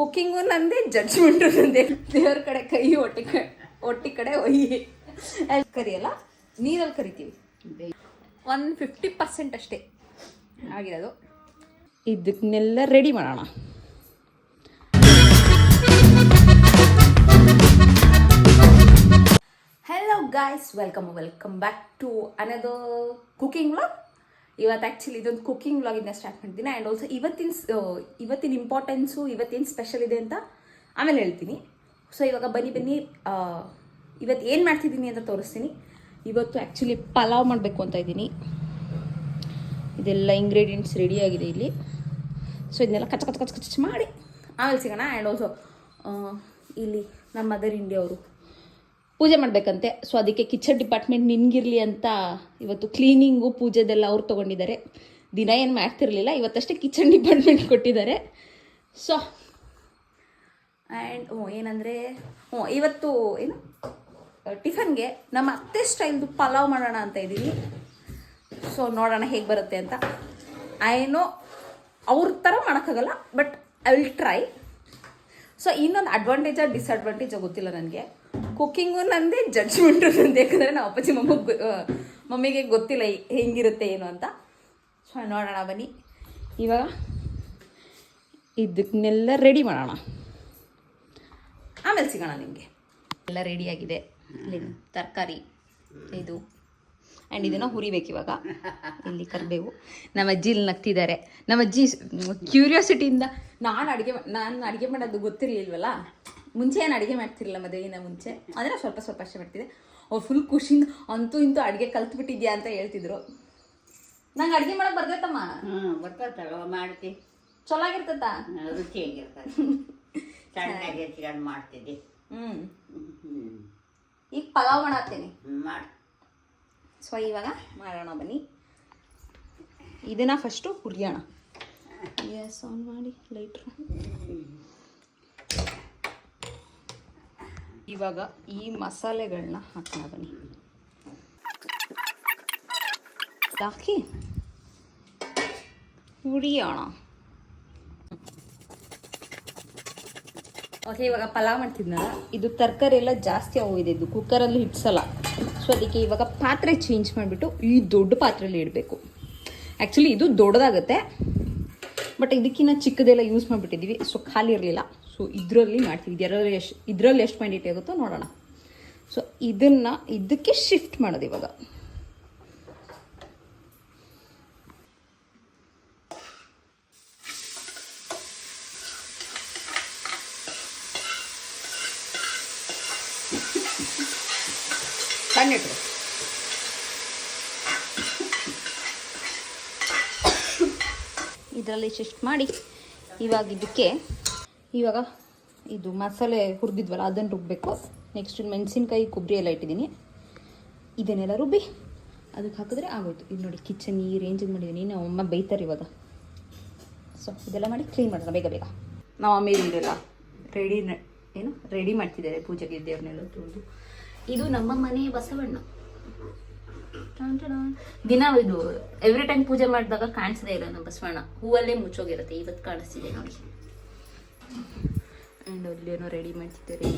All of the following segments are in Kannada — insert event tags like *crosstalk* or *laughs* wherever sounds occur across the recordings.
ಕುಕ್ಕಿಂಗು ನಂದೇ ಜಡ್ಜ್ಮೆಂಟು ನಂದೆ. ದೇವ್ರ ಕಡೆ ಕೈ ಒಟ್ಟಿ ಒಟ್ಟಿ ಕಡೆ ಒಯ್ಯಿ ಅಲ್ಲಿ ಕರಿಯಲ್ಲ? ನೀರಲ್ಲಿ ಕರಿತೀವಿ. ಒನ್ ಫಿಫ್ಟಿ ಪರ್ಸೆಂಟ್ ಅಷ್ಟೇ ಆಗಿರೋದು. ಇದನ್ನೆಲ್ಲ ರೆಡಿ ಮಾಡೋಣ. Hello guys welcome welcome back to another cooking vlog ಇವತ್ತು ಆ್ಯಕ್ಚುಲಿ ಇದೊಂದು ಕುಕ್ಕಿಂಗ್ ವ್ಲಾಗಿಂದ ಸ್ಟಾರ್ಟ್ ಮಾಡ್ತೀನಿ ಆ್ಯಂಡ್ ಆಲ್ಸೋ ಇವತ್ತಿನ ಇವತ್ತಿನ ಇಂಪಾರ್ಟೆನ್ಸು ಇವತ್ತೇನು ಸ್ಪೆಷಲ್ ಇದೆ ಅಂತ ಆಮೇಲೆ ಹೇಳ್ತೀನಿ ಸೊ ಇವಾಗ ಬನ್ನಿ ಬನ್ನಿ ಇವತ್ತು ಏನು ಮಾಡ್ತಿದ್ದೀನಿ ಅಂತ ತೋರಿಸ್ತೀನಿ ಇವತ್ತು ಆ್ಯಕ್ಚುಲಿ ಪಲಾವ್ ಮಾಡಬೇಕು ಅಂತ ಇದ್ದೀನಿ ಇದೆಲ್ಲ ಇಂಗ್ರೀಡಿಯೆಂಟ್ಸ್ ರೆಡಿ ಆಗಿದೆ ಇಲ್ಲಿ ಸೊ ಇದನ್ನೆಲ್ಲ ಕಚ ಕಚ ಕಚ ಕಚ್ ಮಾಡಿ ಆಮೇಲೆ ಸಿಗೋಣ ಆ್ಯಂಡ್ ಆಲ್ಸೋ ಇಲ್ಲಿ ನಮ್ಮ ಮದರ್ ಇಂಡಿಯಾ ಅವರು ಪೂಜೆ ಮಾಡಬೇಕಂತೆ. ಸೊ ಅದಕ್ಕೆ ಕಿಚನ್ ಡಿಪಾರ್ಟ್ಮೆಂಟ್ ನಿನ್ಗಿರ್ಲಿ ಅಂತ ಇವತ್ತು ಕ್ಲೀನಿಂಗು ಪೂಜೆದೆಲ್ಲ ಅವ್ರು ತೊಗೊಂಡಿದ್ದಾರೆ. ದಿನ ಏನು ಮಾಡ್ತಿರಲಿಲ್ಲ, ಇವತ್ತಷ್ಟೇ ಕಿಚನ್ ಡಿಪಾರ್ಟ್ಮೆಂಟ್ ಕೊಟ್ಟಿದ್ದಾರೆ. ಸೊ ಆ್ಯಂಡ್ ಓ, ಏನಂದರೆ ಹ್ಞೂ ಇವತ್ತು ಏನು? ಟಿಫನ್ಗೆ ನಮ್ಮ ಅತ್ತೆ ಸ್ಟೈಲ್ದು ಪಲಾವ್ ಮಾಡೋಣ ಅಂತ ಇದ್ದೀವಿ. ಸೊ ನೋಡೋಣ ಹೇಗೆ ಬರುತ್ತೆ ಅಂತ. ಐ ನೋ ಅವ್ರ ಥರ ಮಾಡೋಕ್ಕಾಗಲ್ಲ but I will try so ಇನ್ನೊಂದು ಅಡ್ವಾಂಟೇಜ ಡಿಸ್ಅಡ್ವಾಂಟೇಜಾ ಗೊತ್ತಿಲ್ಲ ನನಗೆ. ಕುಕ್ಕಿಂಗು ನಂದೇ ಜಡ್ಜ್ಮೆಂಟು ನಂದು. ಯಾಕಂದರೆ ನಾವು ಅಪ್ಪಾಜಿ ಮಮ್ಮಗೆ ಮಮ್ಮಿಗೆ ಗೊತ್ತಿಲ್ಲ ಹೆಂಗಿರುತ್ತೆ ಏನು ಅಂತ. ಸೊ ನೋಡೋಣ, ಬನ್ನಿ. ಇವಾಗ ಇದಕ್ಕೆಲ್ಲ ರೆಡಿ ಮಾಡೋಣ. ಆಮೇಲೆ ಸಿಗೋಣ ನಿಮಗೆ. ಎಲ್ಲ ರೆಡಿಯಾಗಿದೆ ತರಕಾರಿ, ಇದು. ಆ್ಯಂಡ್ ಇದನ್ನು ಹುರಿಬೇಕು ಇವಾಗ. ಇಲ್ಲಿ ಕರಿಬೇವು. ನಮ್ಮ ಅಜ್ಜಿ ಇಲ್ಲಿ ನಗ್ತಿದ್ದಾರೆ. ನಮ್ಮ ಅಜ್ಜಿ ಕ್ಯೂರಿಯಾಸಿಟಿಯಿಂದ ನಾನು ಅಡುಗೆ ನಾನು ಅಡುಗೆ ಮಾಡೋದು ಗೊತ್ತಿರಲಿಲ್ವಲ್ಲ? ಮುಂಚೆ ಏನು ಅಡುಗೆ ಮಾಡ್ತಿರಲಿಲ್ಲ ಮದುವೆಗಿನ ಮುಂಚೆ. ಅಂದರೆ ಸ್ವಲ್ಪ ಸ್ವಲ್ಪ ಅಷ್ಟೇ ಮಾಡ್ತಿದ್ದೆ. ಅವ್ರು ಫುಲ್ ಖುಷಿಯಿಂದ ಅಂತೂ ಇಂತೂ ಅಡುಗೆ ಕಲ್ತ್ಬಿಟ್ಟಿದ್ಯಾ ಅಂತ ಹೇಳ್ತಿದ್ರು. ನಂಗೆ ಅಡುಗೆ ಮಾಡಕ್ಕೆ ಬರ್ತೈತಮ್ಮ ಹ್ಮ್ ಬರ್ತೈತಲ್ಲ ಮಾಡ್ತಿ. ಚಲೋ ಆಗಿರ್ತದ ರುಚಿ ಹೆಂಗಿರ್ತದೆ. *laughs* ಸಣ್ಣಗೆ ಮಾಡ್ತಿದ್ದಿ. ಹ್ಞೂ ಹ್ಮ್. ಈಗ ಪಲಾವ್ ಮಾಡತ್ತೀನಿ. ಮಾಡಿ. ಸೊ ಇವಾಗ ಮಾಡೋಣ ಬನ್ನಿ. ಇದನ್ನ ಫಸ್ಟು ಹುರಿಯೋಣ. ಗ್ಯಾಸ್ ಆನ್ ಮಾಡಿ ಲೈಟ್ರು ಇವಾಗ ಈ ಮಸಾಲೆಗಳನ್ನ ಹಾಕೋಣ ಬನ್ನಿ. ಹಾಕಿ ಹುರಿಯೋಣ. ಓಕೆ ಇವಾಗ ಪಲಾವ್ ಮಾಡ್ತಿದ್ನಲ್ಲ? ಇದು ತರಕಾರಿ ಎಲ್ಲ ಜಾಸ್ತಿ ಹೋಗಿದೆ ಇದು ಕುಕ್ಕರಲ್ಲಿ ಹಿಡ್ಸಲ್ಲ. ಸೊ ಅದಕ್ಕೆ ಇವಾಗ ಪಾತ್ರೆ ಚೇಂಜ್ ಮಾಡಿಬಿಟ್ಟು ಈ ದೊಡ್ಡ ಪಾತ್ರೆಯಲ್ಲಿ ಇಡಬೇಕು. ಆ್ಯಕ್ಚುಲಿ ಇದು ದೊಡ್ಡದಾಗುತ್ತೆ ಬಟ್ ಇದಕ್ಕಿಂತ ಚಿಕ್ಕದೆಲ್ಲ ಯೂಸ್ ಮಾಡಿಬಿಟ್ಟಿದ್ದೀವಿ ಸೊ ಖಾಲಿ ಇರಲಿಲ್ಲ. ಸೊ ಇದರಲ್ಲಿ ಮಾಡ್ತೀವಿ. ಇದರಲ್ಲಿ ಎಷ್ಟು ಇದರಲ್ಲಿ ಎಷ್ಟು ಕ್ವಾಂಟಿಟಿ ಆಗುತ್ತೋ ನೋಡೋಣ. ಸೊ ಇದನ್ನು ಇದಕ್ಕೆ ಶಿಫ್ಟ್ ಮಾಡೋದು ಇವಾಗ. ಇದರಲ್ಲಿ ಶಿಫ್ಟ್ ಮಾಡಿ. ಇವಾಗ ಇದಕ್ಕೆ ಇವಾಗ ಇದು ಮಸಾಲೆ ಹುರಿದಿದ್ವಲ್ಲ, ಅದನ್ನು ರುಬ್ಬಬೇಕು ನೆಕ್ಸ್ಟ್ ಮೆಣಸಿನ್ಕಾಯಿ ಕೊಬ್ಬರಿ ಎಲ್ಲ ಇಟ್ಟಿದ್ದೀನಿ. ಇದನ್ನೆಲ್ಲ ರುಬ್ಬಿ ಅದಕ್ಕೆ ಹಾಕಿದ್ರೆ ಆಗೋಯ್ತು. ಇದು ನೋಡಿ ಕಿಚನ್ ಈ ರೇಂಜಿಗೆ ಮಾಡಿದ್ದೀನಿ. ನಮ್ಮ ಅಮ್ಮ ಬೈತಾರೆ ಇವಾಗ. ಸೊ ಇದೆಲ್ಲ ಮಾಡಿ ಕ್ಲೀನ್ ಮಾಡೋಣ, ಬೇಗ ಬೇಗ. ನಾವು ಆಮೇಲೆ ಇದೆಲ್ಲ ರೆಡಿ ಏನು? ರೆಡಿ ಮಾಡ್ತಿದ್ದಾರೆ ಪೂಜೆಗೆ ದೇವ್ರನ್ನೆಲ್ಲ ತೊಳೆದು. ಇದು ನಮ್ಮ ಮನೆ ಬಸವಣ್ಣ. ದಿನ ಇದು ಎವ್ರಿ ಟೈಮ್ ಪೂಜೆ ಮಾಡಿದಾಗ ಕಾಣಿಸದೇ ಇಲ್ಲ ನಮ್ಮ ಬಸವಣ್ಣ. ಹೂವಲ್ಲೇ ಮುಚ್ಚೋಗಿರುತ್ತೆ, ಇವತ್ತು ಕಾಣಿಸ್ತಿದೆ ನೋಡಿ. ಆ್ಯಂಡ್ ಅಲ್ಲೇನೋ ರೆಡಿ ಮಾಡ್ತಿದ್ದಾರೆ.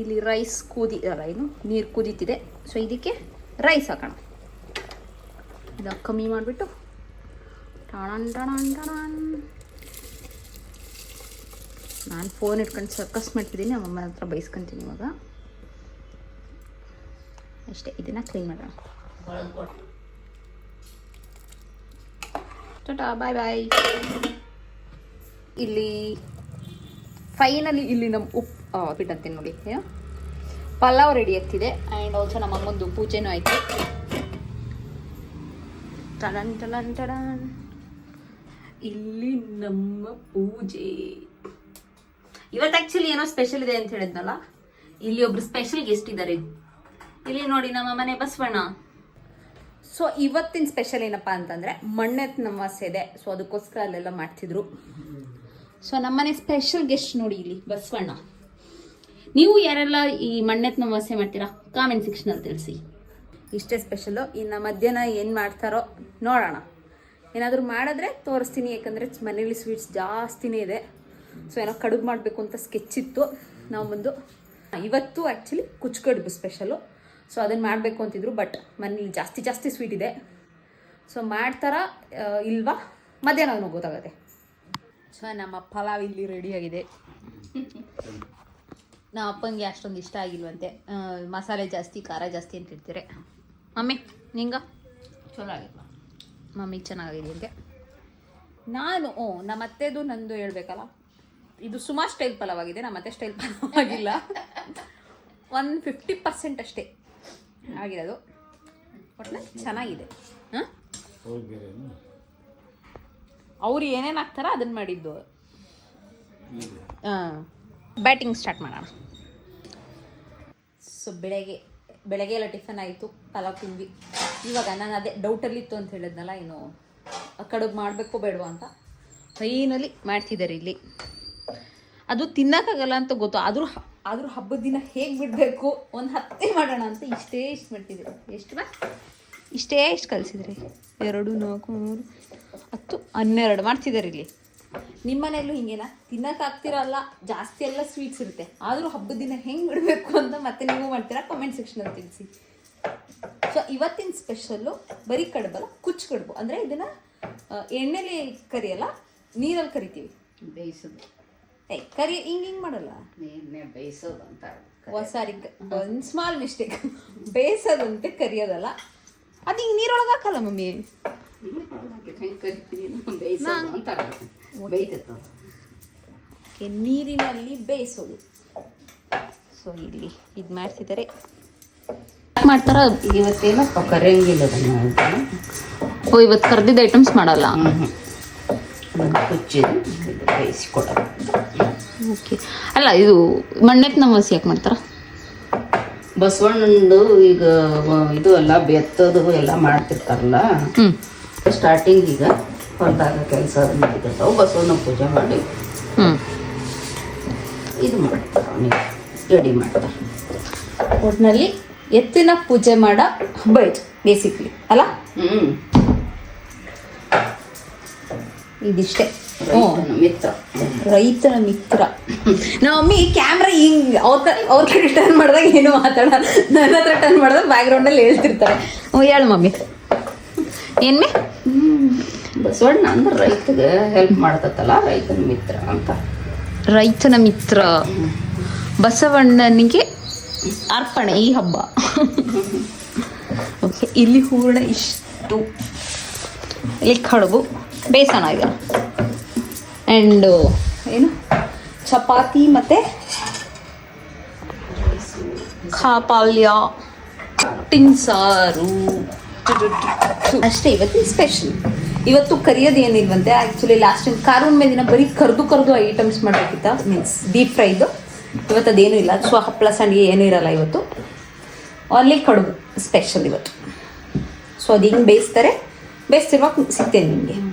ಇಲ್ಲಿ ರೈಸ್ ಕುದಿ, ಅಲ್ಲ, ಏನು? ನೀರು ಕುದೀತಿದೆ. ಸೊ ಇದಕ್ಕೆ ರೈಸ್ ಹಾಕೋಣ. ಇದು ಕಮ್ಮಿ ಮಾಡಿಬಿಟ್ಟು. ಟಣನ್ ಟಣನ್ ಟಣನ್. ನಾನು ಫೋನ್ ಇಟ್ಕೊಂಡು ಸರ್ಕಸ್ ಮಾಡ್ತಿದ್ದೀನಿ. ಅಮ್ಮನ ಹತ್ರ ಬೈಸ್ಕೊತೀನಿ ಇವಾಗ. ಅಷ್ಟೇ, ಇದನ್ನು ಕ್ಲೀನ್ ಮಾಡೋಣ. ಟಾಟಾ ಬಾಯ್ ಬಾಯ್ ಇಲ್ಲಿ ಫೈನಲಿ ಇಲ್ಲಿ ನಮ್ಮ ಉಪ್ಪು ಬಿಟ್ಟಂತೀನಿ ನೋಡಿ ಪಲಾವ್ ರೆಡಿ ಆಗ್ತಿದೆ ಆ್ಯಂಡ್ ಆಲ್ಸೋ ನಮ್ಮ ಅಮ್ಮಂದು ಪೂಜೆನೂ ಆಯಿತು. ಟಡನ್ ಟಡನ್ ಇಲ್ಲಿ ನಮ್ಮ ಪೂಜೆ. ಇವತ್ತು ಆ್ಯಕ್ಚುಲಿ ಏನೋ ಸ್ಪೆಷಲ್ ಇದೆ ಅಂತ ಹೇಳಿದ್ನಲ್ಲ? ಇಲ್ಲಿ ಒಬ್ರು ಸ್ಪೆಷಲ್ ಗೆಸ್ಟ್ ಇದ್ದಾರೆ ಇಲ್ಲಿ ನೋಡಿ ನಮ್ಮ ಮನೆ ಬಸವಣ್ಣ. ಸೊ ಇವತ್ತಿನ ಸ್ಪೆಷಲ್ ಏನಪ್ಪ ಅಂತಂದ್ರೆ ಮಣ್ಣೆತ್ ನಮಾಸೆ ಇದೆ. ಸೊ ಅದಕ್ಕೋಸ್ಕರ ಅಲ್ಲೆಲ್ಲ ಮಾಡ್ತಿದ್ರು. ಸೊ ನಮ್ಮನೆ ಸ್ಪೆಷಲ್ ಗೆಸ್ಟ್ ನೋಡಿ ಇಲ್ಲಿ, ಬಸವಣ್ಣ. ನೀವು ಯಾರೆಲ್ಲ ಈ ಮಣ್ಣೆತ್ ನಮಾಸೆ ಮಾಡ್ತೀರಾ? ಕಾಮೆಂಟ್ ಸೆಕ್ಷನ್ ಅಲ್ಲಿ ತಿಳಿಸಿ. ಇಷ್ಟೇ ಸ್ಪೆಷಲು ಇನ್ನು ಮಧ್ಯಾಹ್ನ ಏನು ಮಾಡ್ತಾರೋ ನೋಡೋಣ. ಏನಾದರೂ ಮಾಡಿದ್ರೆ ತೋರಿಸ್ತೀನಿ, ಯಾಕಂದ್ರೆ ಮನೇಲಿ ಸ್ವೀಟ್ಸ್ ಜಾಸ್ತಿನೇ ಇದೆ. ಸೊ ಏನೋ ಕಡುಬು ಮಾಡಬೇಕು ಅಂತ ಸ್ಕೆಚ್ ಇತ್ತು. ನಾವು ಬಂದು, ಇವತ್ತು ಆ್ಯಕ್ಚುಲಿ ಕುಚ್ಚು ಕಡುಬು ಸ್ಪೆಷಲು ಸೊ ಅದನ್ನು ಮಾಡಬೇಕು ಅಂತಿದ್ರು ಬಟ್ ಮನೇಲಿ ಜಾಸ್ತಿ ಜಾಸ್ತಿ ಸ್ವೀಟ್ ಇದೆ. ಸೊ ಮಾಡ್ತಾರಾ ಇಲ್ವಾ? ಮಧ್ಯಾಹ್ನ ಗೊತ್ತಾಗುತ್ತೆ. ಸೊ ನಮ್ಮ ಪಲಾವ್ ಇಲ್ಲಿ ರೆಡಿಯಾಗಿದೆ ನಮ್ಮ ಅಪ್ಪಂಗೆ ಅಷ್ಟೊಂದು ಇಷ್ಟ ಆಗಿಲ್ವಂತೆ. ಮಸಾಲೆ ಜಾಸ್ತಿ ಖಾರ ಜಾಸ್ತಿ ಅಂತ ಇರ್ತೀರಿ ಮಮ್ಮಿ ನಿಂಗ? ಚಲೋ ಆಗಿಲ್ಲ. ಮಮ್ಮಿಗೆ ಚೆನ್ನಾಗಿದೆ ಅಂತೆ. ನಾನು ಓ ನಮ್ಮ ಅತ್ತೆದು ನಂದು ಹೇಳ್ಬೇಕಲ್ಲ? ಇದು ಸುಮಾರು ಸ್ಟೈಲ್ ಪಲಾವ್ ಆಗಿದೆ ನಮ್ಮ ಅತ್ತೆ ಸ್ಟೈಲ್ ಪಲಾವ್ ಆಗಿಲ್ಲ. ಒನ್ ಫಿಫ್ಟಿ ಪರ್ಸೆಂಟ್ ಅಷ್ಟೇ. ಆಗಿರೋದು. ಒಟ್ಟಿನಲ್ಲಿ ಚೆನ್ನಾಗಿದೆ. ಹಾಂ? ಅವ್ರು ಏನೇನು ಹಾಕ್ತಾರ ಅದನ್ನ ಮಾಡಿದ್ದು. ಬ್ಯಾಟಿಂಗ್ ಸ್ಟಾರ್ಟ್ ಮಾಡೋಣ. ಸೊ ಬೆಳಗ್ಗೆ ಬೆಳಗ್ಗೆ ಎಲ್ಲ ಟಿಫನ್ ಆಯಿತು ಪಲಾವ್ ತಿಂದ್ವಿ. ಇವಾಗ ನಾನು ಅದೇ ಡೌಟಲ್ಲಿತ್ತು ಅಂತ ಹೇಳಿದ್ನಲ್ಲ ಏನು ಕಡುಬು ಮಾಡಬೇಕು ಬೇಡವಾ ಅಂತ. ಫೈನಲಿ ಮಾಡ್ತಿದ್ದಾರೆ ಇಲ್ಲಿ. ಅದು ತಿನ್ನೋಕ್ಕಾಗಲ್ಲ ಅಂತ ಗೊತ್ತು ಆದರೂ ಆದರೂ ಹಬ್ಬದ ದಿನ ಹೇಗೆ ಬಿಡಬೇಕು? ಒಂದು ಹತ್ತೇ ಮಾಡೋಣ ಅಂತ ಇಷ್ಟೇ ಇಷ್ಟು ಮಾಡ್ತಿದ್ರು ಎಷ್ಟು ಬಾ? ಇಷ್ಟೇ ಇಷ್ಟು ಕಲಿಸಿದ್ರಿ. ಎರಡು, ನಾಲ್ಕು, ಮೂರು, ಹತ್ತು, ಹನ್ನೆರಡು ಮಾಡ್ತಿದ್ದಾರೆ ಇಲ್ಲಿ. ನಿಮ್ಮ ಮನೆಯಲ್ಲೂ ಹಿಂಗೇನಾ? ತಿನ್ನೋಕ್ಕಾಗ್ತಿರಲ್ಲ ಜಾಸ್ತಿ ಎಲ್ಲ ಸ್ವೀಟ್ಸ್ ಇರುತ್ತೆ. ಆದರೂ ಹಬ್ಬದ ದಿನ ಹೆಂಗೆ ಬಿಡಬೇಕು ಅಂತ ಮತ್ತೆ ನೀವು ಮಾಡ್ತೀರಾ? ಕಮೆಂಟ್ ಸೆಕ್ಷನಲ್ಲಿ ತಿಳಿಸಿ. ಸೊ ಇವತ್ತಿನ ಸ್ಪೆಷಲ್ಲು ಬರೀ ಕಡುಬಲ್ಲ, ಕುಚ್ಚು ಕಡುಬು. ಅಂದರೆ ಇದನ್ನು ಎಣ್ಣೆಲಿ ಕರಿಯಲ್ಲ, ನೀರಲ್ಲಿ ಕರಿತೀವಿ. ಬೇಯಿಸೋದು. ಏ ಕರಿ ಹಿಂಗೆ ಹಿಂಗೆ ಮಾಡಲ್ಲ? ಬೇಯಿಸೋದು ಅಂತ ಸಾರಿ ಒಂದು ಸ್ಮಾಲ್ ಮಿಸ್ಟೇಕ್ ಬೇಯಿಸೋದಂತೆ ಕರಿಯೋದಲ್ಲ. ಅದು ಹಿಂಗೆ ನೀರೊಳಗೆ ಹಾಕಲ್ಲ ಮಮ್ಮಿ ನೀರಿನಲ್ಲಿ ಬೇಯಿಸೋದು. ಸೊ ಇಲ್ಲಿ ಇದು ಮಾಡ್ತಿದ್ದಾರೆ. ಮಾಡ್ತಾರ? ಇವತ್ತೇನೋ? ಕರೆಯಂಗಿಲ್ಲ ಓ ಇವತ್ತು ಕರೆದಿದ್ದ ಐಟಮ್ಸ್ ಮಾಡಲ್ಲ? ಕುಚ್ಚಿ ಬೇಯಿಸಿಕೊಡೋದು ಓಕೆ. ಅಲ್ಲ ಇದು ಮಣ್ಣೆತ್ ನಮಸ್ ಯಾಕೆ ಮಾಡ್ತಾರ? ಬಸವಣ್ಣಂದು ಈಗ ಇದು ಎಲ್ಲ ಬೆತ್ತದು ಎಲ್ಲ ಮಾಡ್ತಿರ್ತಾರಲ್ಲ ಹ್ಞೂ ಸ್ಟಾರ್ಟಿಂಗ್ ಈಗ ಹೊಲದಾಗ ಕೆಲಸ ನಡೀತಿರ್ತಾವೆ ಬಸವಣ್ಣ ಪೂಜೆ ಮಾಡಿ ಹ್ಞೂ ಇದು ಮಾಡ್ತಾರೆ ಅವನಿಗೆ ರೆಡಿ ಮಾಡ್ತಾರೆ. ಒಟ್ಟಿನಲ್ಲಿ ಎತ್ತಿನ ಪೂಜೆ ಮಾಡ ಇದು ಬೇಸಿಕ್ಲಿ ಅಲ್ಲ? ಹ್ಞೂ ಇದಿಷ್ಟೇ. ಮಿತ್ರ. ರೈತನ ಮಿತ್ರ. ನಮ್ಮ ಮಮ್ಮಿ ಕ್ಯಾಮ್ರಾ ಹಿಂಗ್ ಅವ್ರ ಅವ್ರ ಕಡೆ ಟರ್ನ್ ಮಾಡಿದಾಗ ಏನು ಮಾತಾಡ ನನ್ನ ಹತ್ರ ಟರ್ನ್ ಮಾಡಿದಾಗ ಬ್ಯಾಕ್ಗ್ರೌಂಡಲ್ಲಿ ಹೇಳ್ತಿರ್ತಾರೆ. ಹೇಳು ಮಮ್ಮಿ. ಏನ್ಮೆ ಬಸವಣ್ಣ ಅಂದ್ರೆ ರೈತಗೆ ಹೆಲ್ಪ್ ಮಾಡ್ತತ್ತಲ್ಲ ರೈತನ ಮಿತ್ರ ಅಂತ. ರೈತನ ಮಿತ್ರ. ಬಸವಣ್ಣನಿಗೆ ಅರ್ಪಣೆ ಈ ಹಬ್ಬ. *laughs* ಓಕೆ ಇಲ್ಲಿ ಹೂರ್ಣ ಇಷ್ಟು. ಇಲ್ಲಿ ಕಡುಬು. ಬೇಸನ ಇದೆ ಆ್ಯಂಡು ಏನು? ಚಪಾತಿ ಮತ್ತು ಖಾಪಾಲ್ಯ ಸಾರು. ಅಷ್ಟೇ ಇವತ್ತಿನ ಸ್ಪೆಷಲ್ ಇವತ್ತು ಕರಿಯೋದು ಏನಿಲ್ವಂತೆ? ಆ್ಯಕ್ಚುಲಿ ಲಾಸ್ಟ್ ಟೈಮ್ ಕಾರೂನ್ ಮೇಲೆ ದಿನ ಬರೀ ಕರೆದು ಕರೆದು ಐಟಮ್ಸ್ ಮಾಡಬೇಕಿತ್ತ? ಮೀನ್ಸ್ ಡೀಪ್ ಫ್ರೈದು ಇವತ್ತು ಅದೇನೂ ಇಲ್ಲ. ಸೊ ಹಪ್ಪಳ ಸಂಡಿಗೆ ಏನೂ ಇರಲ್ಲ ಇವತ್ತು. ಅಲ್ಲಿ ಕಡುಬು ಸ್ಪೆಷಲ್ ಇವತ್ತು. ಸೊ ಅದು ಹಿಂಗೆ ಬೇಯಿಸ್ತಾರೆ. ಬೇಯಿಸ್ತಿರುವಾಗ ಸಿಗ್ತೇನೆ ನಿಮಗೆ.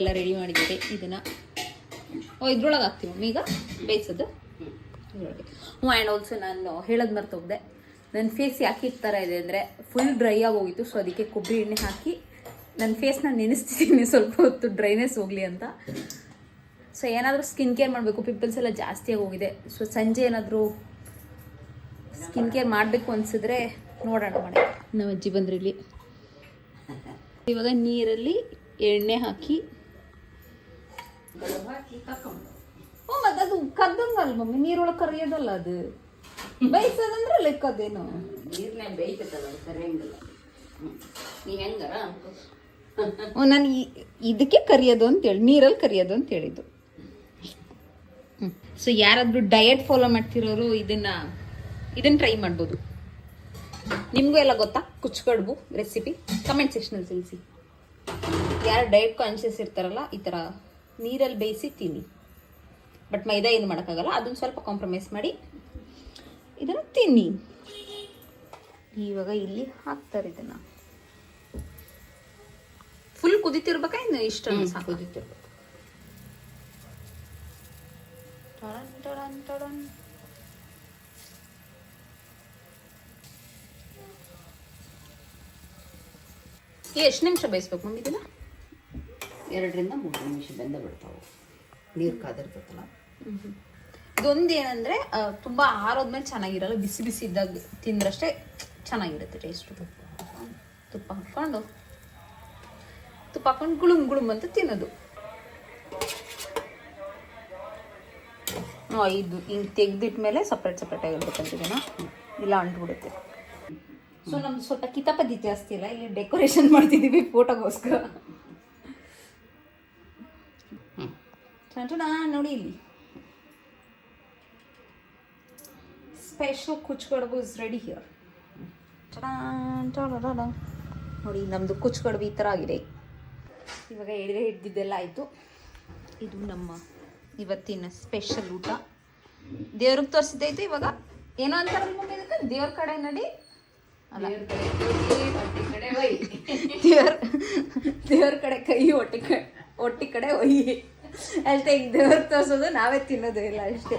ಎಲ್ಲ ರೆಡಿ ಮಾಡಿದ್ದೀರಿ. ಇದನ್ನು ಓ, ಇದ್ರೊಳಗೆ ಹಾಕ್ತೀವಿ. ಮಮ್ಮಿ ಈಗ ಬೇಯಿಸೋದು. ಹ್ಞೂ ಆ್ಯಂಡ್ ಆಲ್ಸೋ ನಾನು ಹೇಳೋದು ಮರ್ತೋಗ್ದೆ ನನ್ನ ಫೇಸ್ ಯಾಕೆ ಈ ಥರ ಇದೆ ಅಂದರೆ ಫುಲ್ ಡ್ರೈ ಆಗಿ ಹೋಗಿತ್ತು. ಸೊ ಅದಕ್ಕೆ ಕೊಬ್ಬರಿ ಎಣ್ಣೆ ಹಾಕಿ ನನ್ನ ಫೇಸ್ನ ನೆನೆಸ್ತಿದ್ದೀನಿ ಸ್ವಲ್ಪ ಹೊತ್ತು ಡ್ರೈನೆಸ್ ಹೋಗಲಿ ಅಂತ. ಸೊ ಏನಾದರೂ ಸ್ಕಿನ್ ಕೇರ್ ಮಾಡಬೇಕು. ಪಿಂಪಲ್ಸ್ ಎಲ್ಲ ಜಾಸ್ತಿಯಾಗಿ ಹೋಗಿದೆ. ಸೊ ಸಂಜೆ ಏನಾದರೂ ಸ್ಕಿನ್ ಕೇರ್ ಮಾಡಬೇಕು ಅನಿಸಿದ್ರೆ ನೋಡೋಣ ಮಾಡಿ ನಮ್ಮ ಅಜ್ಜಿ ಬಂದ್ರಿ ಇವಾಗ ನೀರಲ್ಲಿ ಎಣ್ಣೆ ಹಾಕಿ ಓ ಮತ್ತೆ ಅದು ಕದ್ದಂಗಲ್ಲ ಮಮ್ಮಿ ನೀರೊಳಗೆ ಕರಿಯೋದಲ್ಲ ಅದು. ಬೇಯಿಸೋದಂದ್ರೆ ಲೆಕ್ಕ ಅದೇನು. ನೀರ್ನೇ ಬೇಯ್ತದಲ್ಲ ಕರಿಯಂಗಿಲ್ಲ. ನೀ ಹೆಂಗಾರ? ಓ ನಾನು ಇದಕ್ಕೆ ಕರಿಯೋದು ಅಂತೇಳಿ ನೀರಲ್ಲಿ ಕರಿಯೋದು ಅಂತ ಹೇಳಿದ್ದು. ಸೊ ಯಾರಾದರೂ ಡಯಟ್ ಫಾಲೋ ಮಾಡ್ತಿರೋರು ಇದನ್ನ ಇದನ್ನ ಟ್ರೈ ಮಾಡ್ಬೋದು. ನಿಮಗೂ ಎಲ್ಲ ಗೊತ್ತಾ? ಕುಚ್ಕಡ್ಬು ರೆಸಿಪಿ ಕಮೆಂಟ್ ಸೆಕ್ಷನಲ್ಲಿ ತಿಳಿಸಿ. ಯಾರು ಡಯಟ್ ಕಾನ್ಷಿಯಸ್ ಇರ್ತಾರಲ್ಲ ಈ ಥರ ನೀರಲ್ಲಿ ಬೇಯಿಸಿ ತಿನ್ನಿ ಬಟ್ ಮೈದಾ ಏನು ಮಾಡೋಕ್ಕಾಗಲ್ಲ ಅದನ್ನು ಸ್ವಲ್ಪ ಕಾಂಪ್ರಮೈಸ್ ಮಾಡಿ ಇದನ್ನು ತಿನ್ನಿ. ಇವಾಗ ಇಲ್ಲಿ ಹಾಕ್ತಾರೆ ಇದನ್ನು. ಫುಲ್ ಕುದಿತಿರ್ಬೇಕಾ ಇನ್ನು ಇಷ್ಟ ಕುದಿತಿರ್ಬೇಕು. ಎಷ್ಟು ನಿಮಿಷ ಬೇಯಿಸ್ಬೇಕು ಮಮ್ಮಿ ಇದನ್ನ? ಎರಡರಿಂದ ಮೂರು ನಿಮಿಷ ಬೆಂದ ಬಿಡ್ತಾವೆ. ನೀರು ಕಾದಿರ್ತೈತಲ್ಲ ಇದೊಂದು ಏನಂದ್ರೆ ತುಂಬ ಆರೋದ್ಮೇಲೆ ಚೆನ್ನಾಗಿರಲ್ಲ, ಬಿಸಿ ಬಿಸಿ ಇದ್ದಾಗ ತಿಂದ್ರಷ್ಟೇ ಚೆನ್ನಾಗಿರುತ್ತೆ ಟೇಸ್ಟ್ ತುಪ್ಪ ಹಾಕ್ಕೊಂಡು, ತುಪ್ಪ ಹಾಕೊಂಡು ಗುಳುಮ್ ಗುಳುಮ್ ಅಂತ ತಿನ್ನೋದು. ಇದು ಹಿಂಗೆ ತೆಗೆದಿಟ್ಮೇಲೆ ಸಪ್ರೇಟ್ ಸಪ್ರೇಟ್ ಆಗಿರ್ಬೇಕಂತಿದ್ದೀನ ಇಲ್ಲ ಅಂಟ್ಬಿಡುತ್ತೆ. ಸೊ ನಮ್ದು ಸ್ವಲ್ಪ ಕಿತಾಪದ್ಧತಿ ಜಾಸ್ತಿ ಇಲ್ಲ ಇಲ್ಲಿ ಡೆಕೋರೇಷನ್ ಮಾಡ್ತಿದ್ದೀವಿ ಫೋಟೋಗೋಸ್ಕರ ಟಂಟನಾ ನೋಡಿ ಇಲ್ಲಿ. ಸ್ಪೆಷಲ್ ಕುಚ್ ಕಡುಬು ಇಸ್ ರೆಡಿ ಹಿಯರ್ ನೋಡಿ ನಮ್ಮದು ಕುಚ್ ಕಡುಬು ಈ ಥರ ಆಗಿದೆ. ಇವಾಗ ಎಡೆ ಹಿಡ್ದಿದ್ದೆಲ್ಲ ಆಯಿತು. ಇದು ನಮ್ಮ ಇವತ್ತಿನ ಸ್ಪೆಷಲ್ ಊಟ. ದೇವ್ರಿಗೆ ತೋರಿಸಿದ್ದೈತೆ ಇವಾಗ. ಏನೋ ಮಮ್ಮಿ ಇದಕ್ಕೆ? ದೇವ್ರ ಕಡೆ ನಡಿ ಅಲ್ಲ ದೇವ್ರ ದೇವ್ರ ಕಡೆ ಕೈ ಒಟ್ಟಿ ಕಡೆ ಒಟ್ಟಿ ಕಡೆ ಒಯ್ಯಿ ಅಷ್ಟೇ ಈಗ ದೇವ್ರ ತೋರಿಸೋದು ನಾವೇ ತಿನ್ನೋದು ಇಲ್ಲ ಅಷ್ಟೇ.